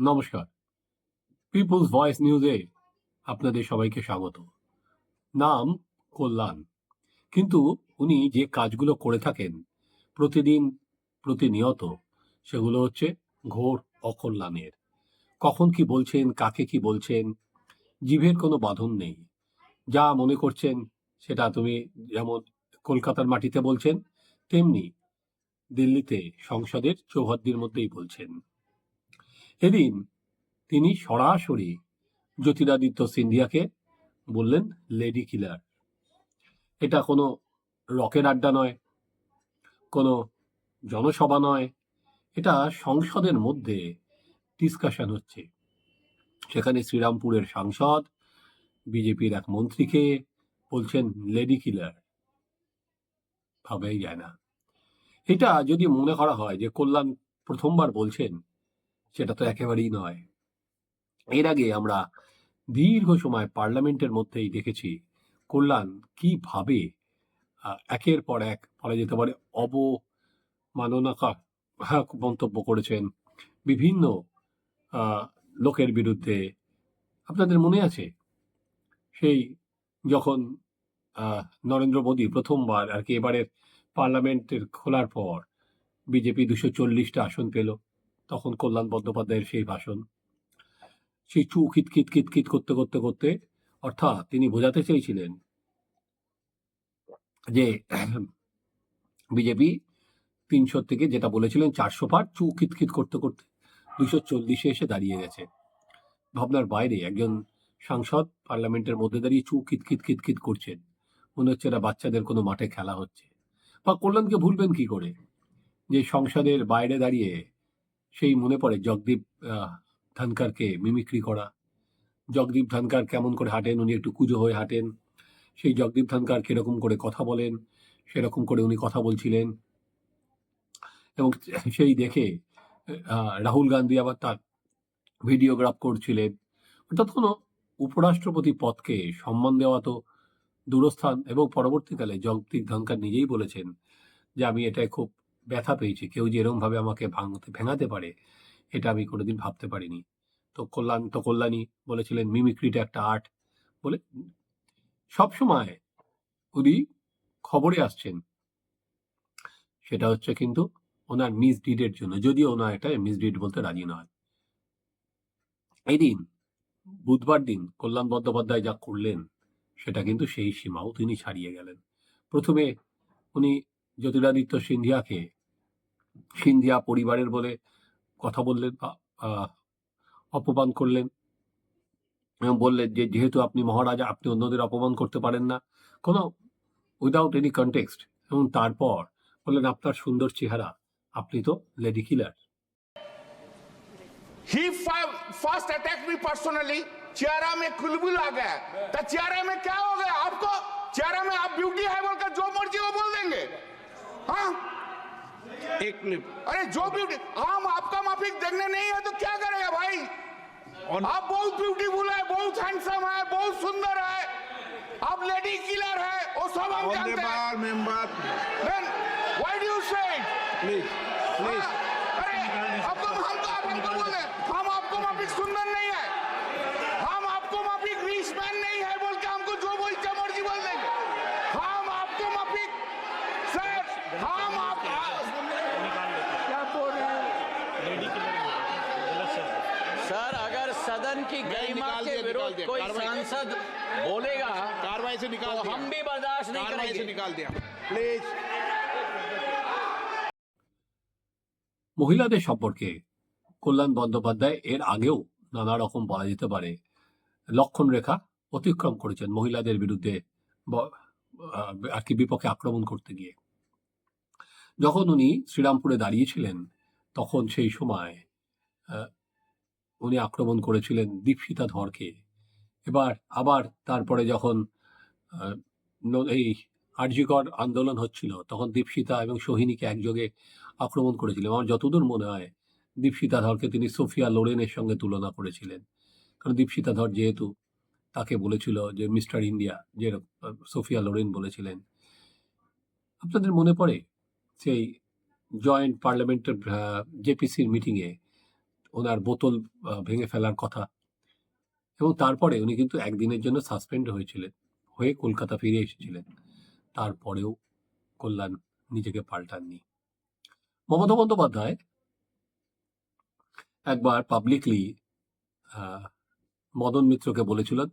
নমস্কার। People's voice নিউজে আপনাদের সবাইকে স্বাগত। নাম কল্যাণ। কিন্তু উনি যে কাজগুলো করে থাকেন, প্রতিদিন প্রতিনিয়ত, সেগুলো হচ্ছে ঘোর অকল্যাণের। কখন কি বলছেন, কাকে কি বলছেন, জিভের কোনো বাঁধন নেই। যা মনে করছেন, সেটা তুমি যেমন কলকাতার মাটিতে বলছেন, তেমনি দিল্লিতে সংসদের চৌহদ্দির মধ্যেই বলছেন। এদিন তিনি সরাসরি জ্যোতিরাদিত্য সিন্ধিয়াকে বললেন লেডি কিলার এটা কোনো রকের আড্ডা নয়, কোনো জনসভা নয়, এটা সংসদের মধ্যে ডিসকাশন হচ্ছে। সেখানে শ্রীরামপুরের সাংসদ, বিজেপির এক মন্ত্রীকে বলছেন লেডি কিলার ভাবেই যায় না। এটা যদি মনে করা হয় যে কল্যাণ প্রথমবার বলছেন সেটা তো একেবারেই নয়। এর আগে আমরা দীর্ঘ সময় পার্লামেন্টের মধ্যেই দেখেছি কল্যাণ কীভাবে একের পর এক বলা যেতে পারে অবমাননাকর হ্যাঁ, মন্তব্য করেছেন বিভিন্ন লোকের বিরুদ্ধে। আপনাদের মনে আছে? সেই যখন নরেন্দ্র মোদী প্রথমবার আর কি এবারের পার্লামেন্টের খোলার পর বিজেপি দুশো চল্লিশটা আসন পেল। তখন কল্যাণ বন্দ্যোপাধ্যায়ের সেই ভাষণ। সেই চু খিট খিট খিট খিট করতে করতে করতে অর্থাৎ তিনি বোঝাতে চেয়েছিলেন যে বিজেপি তিনশো থেকে যেটা বলেছিলেন চারশো পার চু খিট করতে করতে দুশো চল্লিশে এসে দাঁড়িয়ে গেছে। ভাবনার বাইরে একজন সাংসদ পার্লামেন্টের মধ্যে দাঁড়িয়ে চু খিট খিট করছেন। মনে হচ্ছে এরা বাচ্চাদের কোনো মাঠে খেলা হচ্ছে। বা কল্যাণকে ভুলবেন কি করে? যে সংসদের বাইরে দাঁড়িয়ে সেই মনে পড়ে জগদীপ ধনকারকে মিমিক্রি করা। জগদীপ ধনকার কেমন করে হাঁটেন, উনি একটু কুজো হয়ে হাঁটেন। সেই জগদীপ ধনকার কীরকম করে কথা বলেন, সেরকম করে উনি কথা বলছিলেন। এবং সেই দেখে রাহুল গান্ধী আবার তার ভিডিওগ্রাফ করছিলেন। অর্থাৎ কোনো উপরাষ্ট্রপতি পদকে সম্মান দেওয়া তো দূরস্থান। এবং পরবর্তীকালে জগদীপ ধনকার নিজেই বলেছেন যে, আমি এটায় খুব ব্যথা পেয়েছি। কেউ যে এরকম ভাবে আমাকে ভাঙতে, ভেঙাতে পারে, এটা আমি কোনোদিন ভাবতে পারিনি। তো কল্যাণ, তো কল্যাণী বলেছিলেন মিমিক্রিটা একটা আর্ট বলে সব সময় উনি খবরে আসছেন। সেটা হচ্ছে কিন্তু ওনার মিসডিডের জন্য, যদিও ওনার এটা মিসডিড বলতে রাজি নয়। এই দিন বুধবার দিন কল্যাণ বন্দ্যোপাধ্যায় যা করলেন, সেটা কিন্তু সেই সীমাও তিনি ছাড়িয়ে গেলেন। প্রথমে উনি জ্যোতিরাদিত্য সিন্ধিয়াকে সিন্ধিয়া পরিবারের বলে কথা বললেন বা আহ, অপমান করলেন এবং বললেন যে যেহেতু আপনি মহারাজা আপনি অন্যদের অপমান করতে পারেন না কোনো উইদাউট এনি কন্টেক্সট এবং তারপর বললেন আপনার সুন্দর চেহারা আপনি তো লেডি কিলার ही फर्स्ट अटैक मी पर्सनली चेहरा में खुलबुल आ गया तो चेहरे में क्या हो गया आपको चेहरा में आप ब्यूटी है बोलकर जो मर्जी वो बोल देंगे हाँ एक मिनट। अरे जो ब्यूटी हम आपका माफिक देखने नहीं है तो क्या करेगा भाई? आप बहुत ब्यूटीफुल है बहुत हैंडसम है बहुत सुंदर है। आप लेडी किलर है वो सब हम जानते हैं। Member why do you say it? Please please अरे आपको हम तो आप हमको बोल हम आपको माफिक सुंदर नहीं है। अगर सदन की गरिमा निकाल के दिया, विरोध निकाल दिया, कोई कार्रवाई- सांसद बोलेगा कार्रवाई से निकाल तो दिया हम भी बर्दाश्त नहीं कार्रवाई से करेंगे निकाल दिया प्लीज মহিলাদের সম্পর্কে কল্যাণ বন্দ্যোপাধ্যায় এর আগেও নানা রকম বলা যেতে পারে লক্ষণ রেখা অতিক্রম করেছেন মহিলাদের বিরুদ্ধে ব- আহ, আর কি বিপক্ষে আক্রমণ করতে গিয়ে যখন উনি শ্রীরামপুরে দাঁড়িয়েছিলেন তখন সেই সময় আহ, উনি আক্রমণ করেছিলেন দীপশিতা ধরকে। এবার আবার তারপরে যখন এই আর্যিকর আন্দোলন হচ্ছিল, তখন দীপশিতা এবং সোহিনীকে একযোগে আক্রমণ করেছিলেন। আমার যতদূর মনে হয়, দীপশিতা ধরকে তিনি সোফিয়া লোরেনের সঙ্গে তুলনা করেছিলেন। কারণ দীপশিতা ধর যেহেতু তাকে বলেছিল যে, মিস্টার ইন্ডিয়া যে, সোফিয়া লোরেন বলেছিলেন। আপনাদের মনে পড়ে সেই জয়েন্ট পার্লামেন্টের জেপিসির মিটিংয়ে ওনার বোতল ভেঙে ফেলার কথা। এবং তারপরে উনি কিন্তু একদিনের জন্য সাসপেন্ড হয়েছিলেন, হয়ে কলকাতা ফিরে এসেছিলেন। তারপরেও কল্যাণ নিজেকে পাল্টাননি। মমতা বন্দ্যোপাধ্যায় একবার পাবলিকলি মদন মিত্রকে বলেছিলেন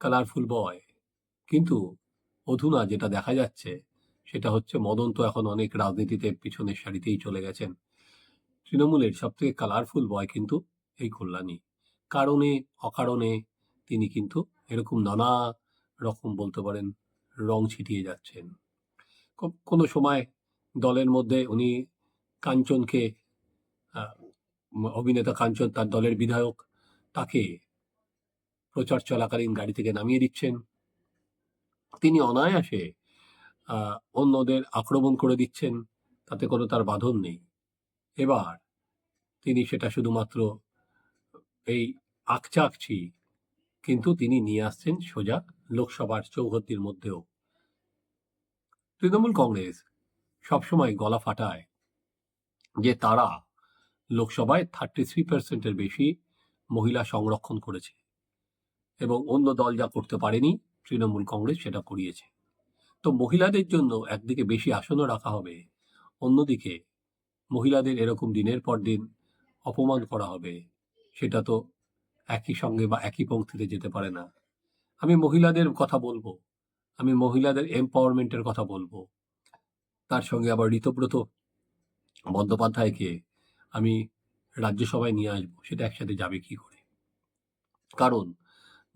কালারফুল বয় কিন্তু অধুনা যেটা দেখা যাচ্ছে, সেটা হচ্ছে মদন তো এখন অনেক রাজনীতিতে পিছনের সারিতেই চলে গেছেন। তৃণমূলের সব থেকে কালারফুল বয় কিন্তু এই কল্যাণী। কারণে, অকারণে তিনি কিন্তু এরকম নানা রকম বলতে পারেন, রং ছিটিয়ে যাচ্ছেন। কোনো সময় দলের মধ্যে উনি কাঞ্চনকে অভিনেতা কাঞ্চন তার দলের বিধায়ক তাকে প্রচার চলাকালীন গাড়ি থেকে নামিয়ে দিচ্ছেন। তিনি অনায়াসে অন্যদের আক্রমণ করে দিচ্ছেন, তাতে কোনো তার বাঁধন নেই। এবার তিনি সেটা শুধুমাত্র এই আকচা আকছি কিন্তু তিনি নিয়ে আসছেন সোজা লোকসভার চৌহদ্দির মধ্যেও। তৃণমূল কংগ্রেস সবসময় গলা ফাটায় যে তারা লোকসভায় থার্টি থ্রি পার্সেন্টের বেশি মহিলা সংরক্ষণ করেছে এবং অন্য দল যা করতে পারেনি, তৃণমূল কংগ্রেস সেটা করিয়েছে। তো মহিলাদের জন্য একদিকে বেশি আসনও রাখা হবে, অন্যদিকে মহিলাদের এরকম দিনের পর দিন অপমান করা হবে। সেটা তো একই সঙ্গে বা একই পংক্তিতে যেতে পারে না। আমি মহিলাদের কথা বলব। আমি মহিলাদের এম্পাওয়ারমেন্টের কথা বলব। তার সঙ্গে আবার ঋতব্রত বন্দ্যোপাধ্যায়কে আমি রাজ্যসভায় নিয়ে আসব। সেটা একসাথে যাবে কি করে? কারণ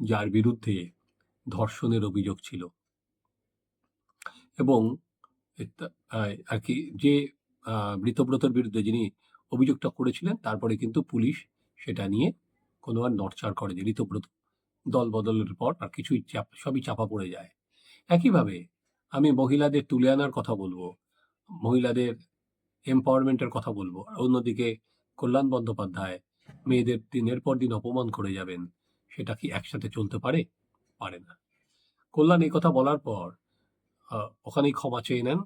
যার বিরুদ্ধে ধর্ষণের অভিযোগ ছিল। এবং আর কি যে আহ, ঋতব্রতর বিরুদ্ধে যিনি অভিযোগটা করেছিলেন তারপরে কিন্তু পুলিশ সেটা নিয়ে কোনো আর নড়চাড় করেনি। ঋতব্রত দল বদলের পর আর কিছুই চাপ- সবই চাপা পড়ে যায়। একইভাবে আমি মহিলাদের তুলে আনার কথা বলব মহিলাদের এম্পাওয়ারমেন্টের কথা বলব। আর অন্যদিকে কল্যাণ বন্দ্যোপাধ্যায় মেয়েদের দিনের পর দিন অপমান করে যাবেন সেটা কি একসাথে চলতে পারে? পারে না। কল্যাণ এই কথা বলার পর ওখানেই ক্ষমা চেয়ে নেন।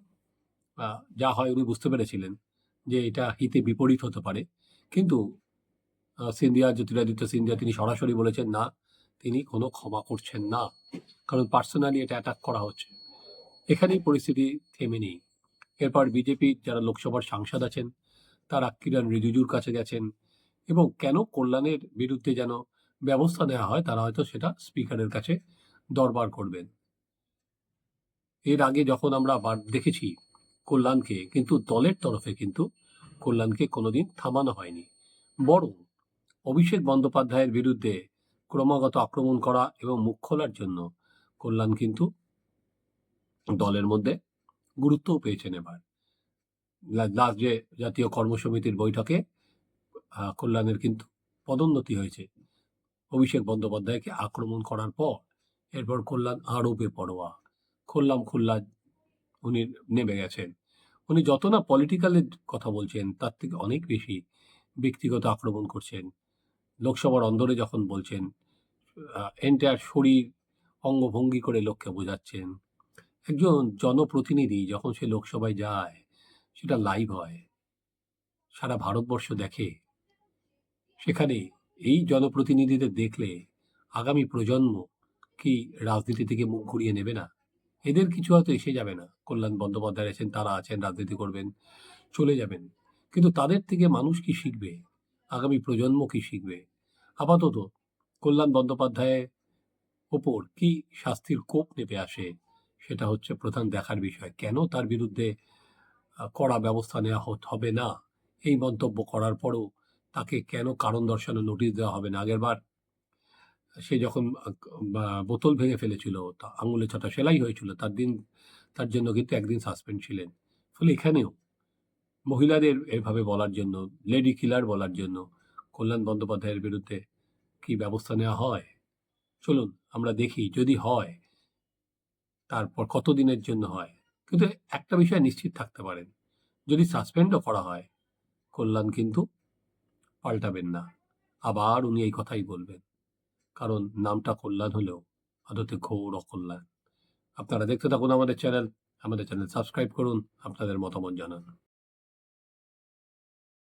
যা হয় উনি বুঝতে পেরেছিলেন যে এটা হিতে বিপরীত হতে পারে। কিন্তু সিন্ধিয়া, জ্যোতিরাদিত্য সিন্ধিয়া তিনি সরাসরি বলেছেন, না, তিনি কোনো ক্ষমা করছেন না। কারণ পার্সোনালি এটা অ্যাটাক করা হচ্ছে। এখানেই পরিস্থিতি থেমে নেই। এরপর বিজেপি যারা লোকসভার সাংসদ আছেন, তারা কিরণ রিজিজুর কাছে গেছেন এবং কেন কল্যাণের বিরুদ্ধে যেন ব্যবস্থা নেওয়া হয়, তারা হয়তো সেটা স্পিকারের কাছে দরবার করবেন। এর আগে যখন আমরা দেখেছি কল্যাণকে, কিন্তু দলের তরফে কিন্তু কল্যাণকে কোনোদিন থামানো হয়নি। বরং অভিষেক বন্দ্যোপাধ্যায়ের বিরুদ্ধে ক্রমাগত আক্রমণ করা এবং মুখ খোলার জন্য কল্যাণ কিন্তু দলের মধ্যে গুরুত্বও পেয়েছেন এবার। লাস্ট যে জাতীয় কর্মসমিতির বৈঠকে কল্যাণের কিন্তু পদোন্নতি হয়েছে। অভিষেক বন্দ্যোপাধ্যায়কে আক্রমণ করার পর এরপর কল্যাণ আরও বেপরোয়া খুললাম খুল্লা উনি নেমে গেছেন। উনি যত না পলিটিক্যালের কথা বলছেন, তার থেকে অনেক বেশি ব্যক্তিগত আক্রমণ করছেন। লোকসভার অন্দরে যখন বলছেন এন্টায়ার শরীর অঙ্গভঙ্গি করে লোককে বোঝাচ্ছেন। একজন জনপ্রতিনিধি যখন সে লোকসভায় যায়, সেটা লাইভ হয়। সারা ভারতবর্ষ দেখে। সেখানে এই জনপ্রতিনিধিদের দেখলে আগামী প্রজন্ম কি রাজনীতি থেকে মুখ ঘুরিয়ে নেবে না? এদের কিছু হয়তো এসে যাবে না। কল্যাণ বন্দ্যোপাধ্যায় আছেন, তারা আছেন, রাজনীতি করবেন, চলে যাবেন। কিন্তু তাদের থেকে মানুষ কি শিখবে? আগামী প্রজন্ম কি শিখবে? আপাতত কল্যাণ বন্দ্যোপাধ্যায়ের ওপর কি শাস্তির কোপ নেমে আসে, সেটা হচ্ছে প্রধান দেখার বিষয়। কেন তার বিরুদ্ধে কড়া ব্যবস্থা নেওয়া হবে না? এই মন্তব্য করার পরও তাকে কেন কারণ দর্শানো নোটিশ দেওয়া হবে না? আগেরবার সে যখন বোতল ভেঙে ফেলেছিল আঙুলে ছটা সেলাই হয়েছিল, তার দিন, তার জন্য কিন্তু একদিন সাসপেন্ড ছিলেন। ফলে এখানেও মহিলাদের এভাবে বলার জন্য, লেডি কিলার বলার জন্য, কল্যাণ বন্দ্যোপাধ্যায়ের বিরুদ্ধে কি ব্যবস্থা নেওয়া হয়? চলুন, আমরা দেখি যদি হয়, তারপর কতদিনের জন্য হয়? কিন্তু একটা বিষয় নিশ্চিত থাকতে পারেন, যদি সাসপেন্ডও করা হয়, কল্যাণ কিন্তু পাল্টাবেন না। আবার উনি এই কথাই বলবেন। কারণ নামটা কল্যাণ হলেও আদতে ঘোর অকল্যাণ। আপনারা দেখতে থাকুন আমাদের চ্যানেল। আমাদের চ্যানেল সাবস্ক্রাইব করুন, আপনাদের মতামত জানান।